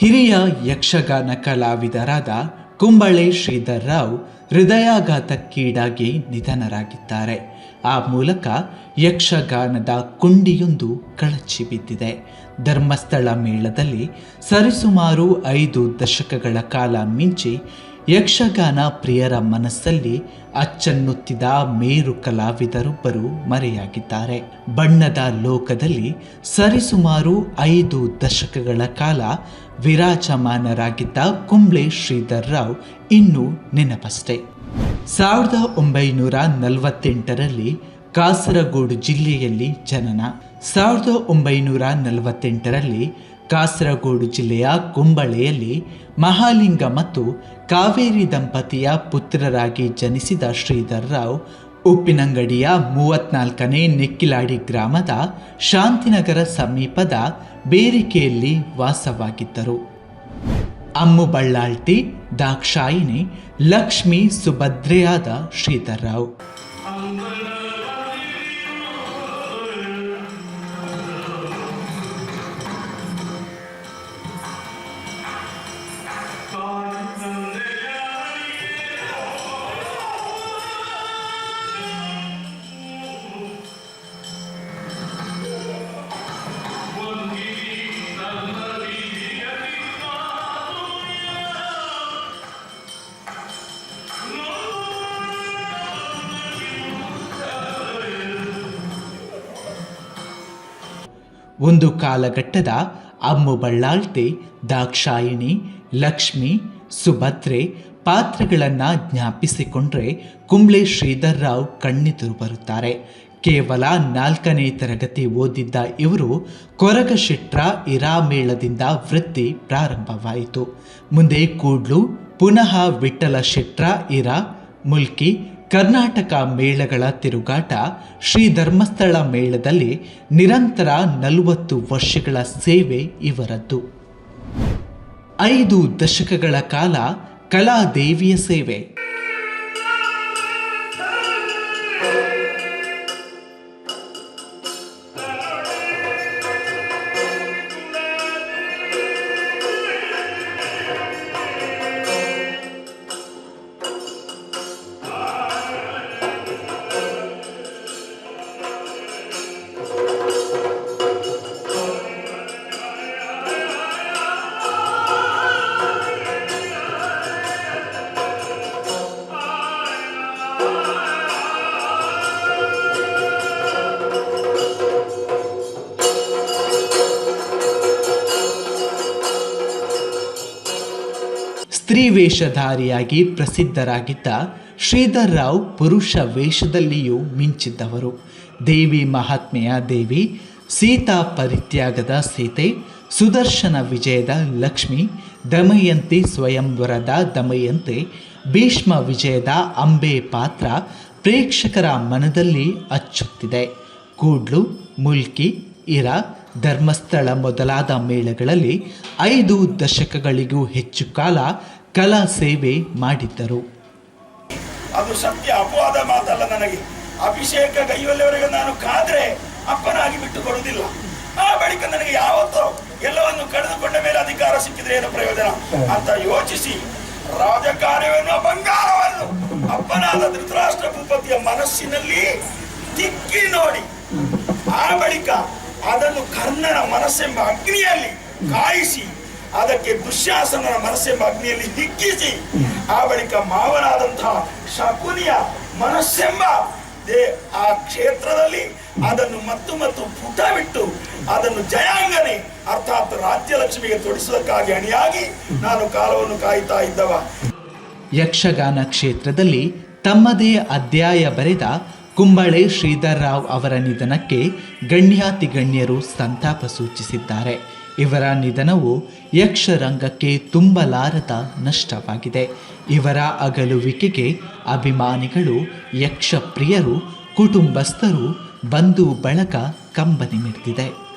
ಹಿರಿಯ ಯಕ್ಷಗಾನ ಕಲಾವಿದರಾದ ಕುಂಬಳೆ ಶ್ರೀಧರ್ ರಾವ್ ಹೃದಯಾಘಾತಕ್ಕೀಡಾಗಿ ನಿಧನರಾಗಿದ್ದಾರೆ. ಆ ಮೂಲಕ ಯಕ್ಷಗಾನದ ಕುಂಡಿಯೊಂದು ಕಳಚಿ ಬಿದ್ದಿದೆ. ಧರ್ಮಸ್ಥಳ ಮೇಳದಲ್ಲಿ ಸರಿಸುಮಾರು ಐದು ದಶಕಗಳ ಕಾಲ ಮಿಂಚಿ ಯಕ್ಷಗಾನ ಪ್ರಿಯರ ಮನಸ್ಸಲ್ಲಿ ಅಚ್ಚನ್ನುತ್ತಿದ ಮೇರು ಕಲಾವಿದರೊಬ್ಬರು ಮರೆಯಾಗಿದ್ದಾರೆ. ಬಣ್ಣದ ಲೋಕದಲ್ಲಿ ಸರಿಸುಮಾರು ಐದು ದಶಕಗಳ ಕಾಲ ವಿರಾಜಮಾನರಾಗಿದ್ದ ಕುಂಬ್ಳೆ ಶ್ರೀಧರ್ ರಾವ್ ಇನ್ನೂ ನೆನಪಷ್ಟೇ. ಸಾವಿರದ ಒಂಬೈನೂರ ನಲವತ್ತೆಂಟರಲ್ಲಿ ಕಾಸರಗೋಡು ಜಿಲ್ಲೆಯಲ್ಲಿ ಜನನ. ಸಾವಿರದ ಒಂಬೈನೂರ ನಲವತ್ತೆಂಟರಲ್ಲಿ ಕಾಸರಗೋಡು ಜಿಲ್ಲೆಯ ಕುಂಬಳೆಯಲ್ಲಿ ಮಹಾಲಿಂಗ ಮತ್ತು ಕಾವೇರಿ ದಂಪತಿಯ ಪುತ್ರರಾಗಿ ಜನಿಸಿದ ಶ್ರೀಧರ್ ರಾವ್ ಉಪ್ಪಿನಂಗಡಿಯ ಮೂವತ್ನಾಲ್ಕನೇ ನೆಕ್ಕಿಲಾಡಿ ಗ್ರಾಮದ ಶಾಂತಿನಗರ ಸಮೀಪದ ಬೇರಿಕೆಯಲ್ಲಿ ವಾಸವಾಗಿದ್ದರು. ಅಮ್ಮು ಬಳ್ಳಾಳ್ತಿ ದಾಕ್ಷಾಯಿನಿ ಲಕ್ಷ್ಮಿ ಸುಭದ್ರೆಯಾದ ಶ್ರೀಧರ್ ಒಂದು ಕಾಲಘಟ್ಟದ ಅಮ್ಮು ಬಳ್ಳಾಳ್ತೆ, ದಾಕ್ಷಾಯಿಣಿ, ಲಕ್ಷ್ಮಿ, ಸುಭದ್ರೆ ಪಾತ್ರಗಳನ್ನು ಜ್ಞಾಪಿಸಿಕೊಂಡ್ರೆ ಕುಂಬ್ಳೆ ಶ್ರೀಧರ್ ರಾವ್ ಕಣ್ಣೆದುರು ಬರುತ್ತಾರೆ. ಕೇವಲ ನಾಲ್ಕನೇ ತರಗತಿ ಓದಿದ್ದ ಇವರು ಕೊರಗಶೆಟ್ರ ಇರಾಮೇಳದಿಂದ ವೃತ್ತಿ ಪ್ರಾರಂಭವಾಯಿತು. ಮುಂದೆ ಕೂಡ್ಲು ಪುನಃ ವಿಠಲ ಶಿಟ್ರ, ಇರಾ, ಮುಲ್ಕಿ ಕರ್ನಾಟಕ ಮೇಳಗಳ ತಿರುಗಾಟ ಶ್ರೀ ಧರ್ಮಸ್ಥಳ ಮೇಳದಲ್ಲಿ ನಿರಂತರ ನಲವತ್ತು ವರ್ಷಗಳ ಸೇವೆ ಇವರದ್ದು. ಐದು ದಶಕಗಳ ಕಾಲ ಕಲಾದೇವಿಯ ಸೇವೆ. ವೇಷಧಾರಿಯಾಗಿ ಪ್ರಸಿದ್ಧರಾಗಿದ್ದ ಶ್ರೀಧರ್ ರಾವ್ ಪುರುಷ ವೇಷದಲ್ಲಿಯೂ ಮಿಂಚಿದ್ದವರು. ದೇವಿ ಮಹಾತ್ಮೆಯ ದೇವಿ, ಸೀತಾ ಪರಿತ್ಯಾಗದ ಸೀತೆ, ಸುದರ್ಶನ ವಿಜಯದ ಲಕ್ಷ್ಮಿ, ದಮಯಂತಿ ಸ್ವಯಂವರದ ದಮಯಂತೆ, ಭೀಷ್ಮ ವಿಜಯದ ಅಂಬೆ ಪಾತ್ರ ಪ್ರೇಕ್ಷಕರ ಮನದಲ್ಲಿ ಅಚ್ಚುತ್ತಿದೆ. ಕೂಡ್ಲು, ಮುಲ್ಕಿ, ಇರ, ಧರ್ಮಸ್ಥಳ ಮೊದಲಾದ ಮೇಳಗಳಲ್ಲಿ ಐದು ದಶಕಗಳಿಗೂ ಹೆಚ್ಚು ಕಾಲ ಕಲಾ ಸೇವೆ ಮಾಡಿದ್ದರು. ಅದು ಸತ್ಯ, ಅಪವಾದ ಮಾತಲ್ಲ ನನಗೆ. ಅಭಿಷೇಕ ಕೈಯಲ್ಲಿವರೆಗೆ ನಾನು ಕಾದ್ರೆ ಅಪ್ಪನಾಗಿ ಬಿಟ್ಟು ಕೊಡುವುದಿಲ್ಲ ಆ ಬಳಿಕ ನನಗೆ ಯಾವತ್ತೋ ಎಲ್ಲವನ್ನು ಕಳೆದುಕೊಂಡ ಮೇಲೆ ಅಧಿಕಾರ ಸಿಕ್ಕಿದ್ರೆ ಏನು ಪ್ರಯೋಜನ? ಅಂತ ಯೋಚಿಸಿ, ರಾಜಕಾರ್ಯವನ್ನು ಬಂಗಾರವನ್ನು. ಅಪ್ಪನಾದ ಧೃತರಾಷ್ಟ್ರ ಭೂಪತಿಯ ಮನಸ್ಸಿನಲ್ಲಿ ತಿಕ್ಕಿ ನೋಡಿ, ಆ ಬಳಿಕ ಅದನ್ನು ಕರ್ಣನ ಮನಸ್ಸೆಂಬ ಅಗ್ನಿಯಲ್ಲಿ ಕಾಯಿಸಿ ಅದಕ್ಕೆ ದುಶ್ಯಾಸನ ಮನಸ್ಸೆಂಬ ಅಗ್ನಿಯಲ್ಲಿ ಹಿಗ್ಗಿಸಿ, ಆ ಬಳಿಕ ಮಾವನಾದಂತಹ ಶಕುನಿಯ ಮನಸ್ಸೆಂಬ ಆ ಕ್ಷೇತ್ರದಲ್ಲಿ ಅದನ್ನು ಮತ್ತು ಮತ್ತು ಪುಟ ಬಿಟ್ಟು ಅದನ್ನು ಜಯಾಂಗನೆ, ಅರ್ಥಾತ್ ರಾಜ್ಯಲಕ್ಷ್ಮಿಗೆ ತೊಡಿಸುವುದಕ್ಕಾಗಿ ಅಣಿಯಾಗಿ ನಾನು ಕಾಲವನ್ನು ಕಾಯ್ತಾ ಇದ್ದವ. ಯಕ್ಷಗಾನ ಕ್ಷೇತ್ರದಲ್ಲಿ ತಮ್ಮದೇ ಅಧ್ಯಾಯ ಬರೆದ ಕುಂಬಳೆ ಶ್ರೀಧರ್ ರಾವ್ ಅವರ ನಿಧನಕ್ಕೆ ಗಣ್ಯಾತಿ ಗಣ್ಯರು ಸಂತಾಪ ಸೂಚಿಸಿದ್ದಾರೆ. ಇವರ ನಿಧನವು ಯಕ್ಷರಂಗಕ್ಕೆ ತುಂಬಲಾರದ ನಷ್ಟವಾಗಿದೆ. ಇವರ ಅಗಲುವಿಕೆಗೆ ಅಭಿಮಾನಿಗಳು, ಯಕ್ಷಪ್ರಿಯರು, ಕುಟುಂಬಸ್ಥರು ಬಂಧು ಬಳಗ ಕಂಬನಿ ಮಿಡಿದಿದೆ.